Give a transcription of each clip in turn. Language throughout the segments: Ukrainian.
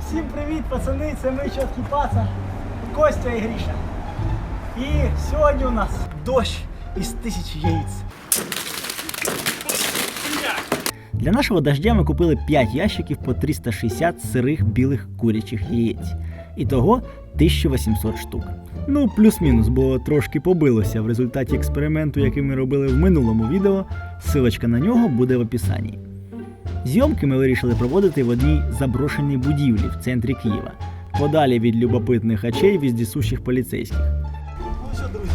Всім, привіт, пацани! Це ми чіткий паца, Костя і Гріша. І сьогодні у нас дощ із тисячі яєць. Для нашого дождя ми купили 5 ящиків по 360 сирих білих курячих яєць. Ітого 1800 штук. Ну, плюс-мінус, бо трошки побилося в результаті експерименту, який ми робили в минулому відео. Силочка на нього буде в описанні. Зйомки ми вирішили проводити в одній заброшеній будівлі в центрі Києва, подалі від любопитних очей віздісущих поліцейських. Ну що, друзі,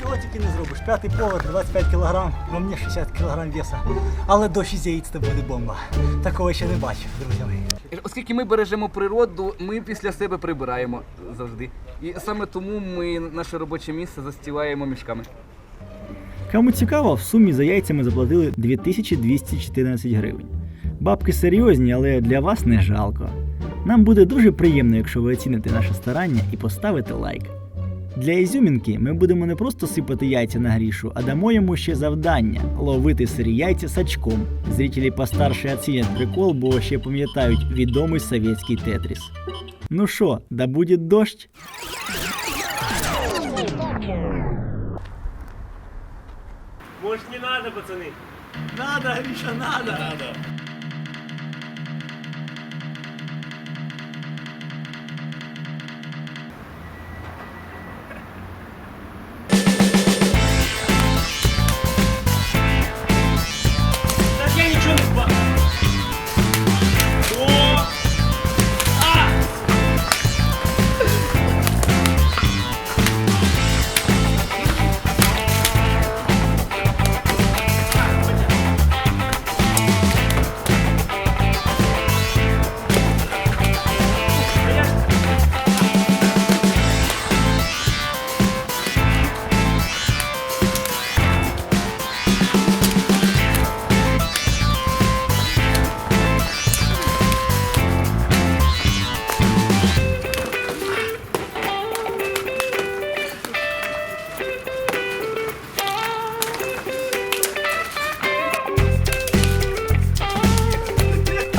чого тільки не зробиш? П'ятий поверх, 25 кг, на мені 60 кг веса. Але дощ із яєць це буде бомба. Такого ще не бачив, друзі мої. Оскільки ми бережемо природу, ми після себе прибираємо завжди. І саме тому ми наше робоче місце застілаємо мішками. Кому цікаво, в сумі за яйцями заплатили 2214 гривень. Бабки серйозні, але для вас не жалко. Нам буде дуже приємно, якщо ви оціните наше старання і поставите лайк. Для ізюмінки ми будемо не просто сипати яйця на грішу, а дамо йому ще завдання ловити сирі яйця сачком. Зрителі постарше оцінять прикол, бо ще пам'ятають відомий совєтський тетріс. Ну що, да буде дощ? Может не надо, пацаны? Надо, Гриша, надо! Надо.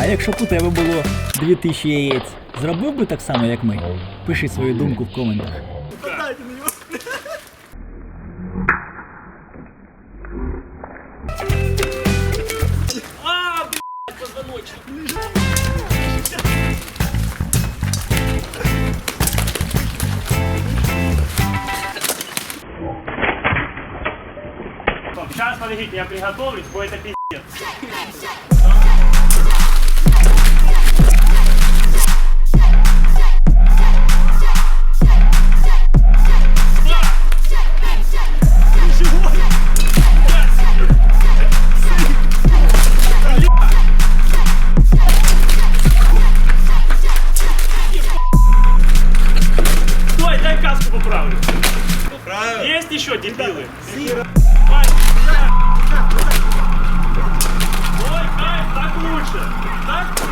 Якщо б у тебе було 2000 яєць, зробив би так само, як ми? Пиши свою думку в коментах. Сейчас, подождите, я приготовлюсь, бо это пиздец. Поправлю. Есть еще дебилы? Сира. Так лучше.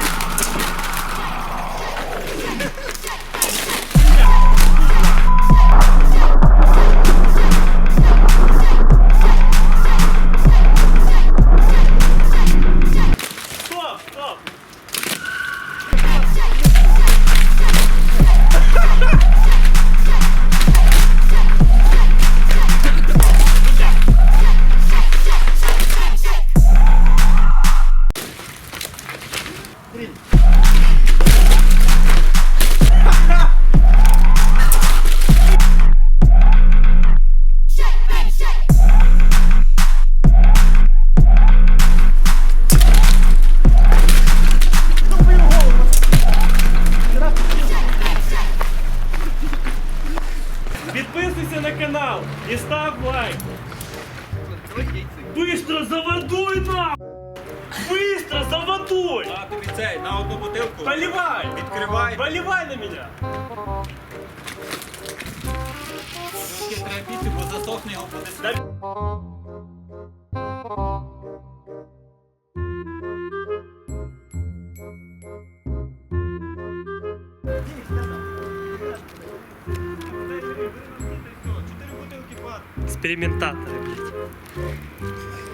Підписуйся на канал і став лайк. Быстро за водой на! Быстро за водой! А тобі цей на одну бутилку Поливай! відкривай. Поливай на мене! Трошки треба піти, бо засохне його буде. Да Експериментатори, блядь.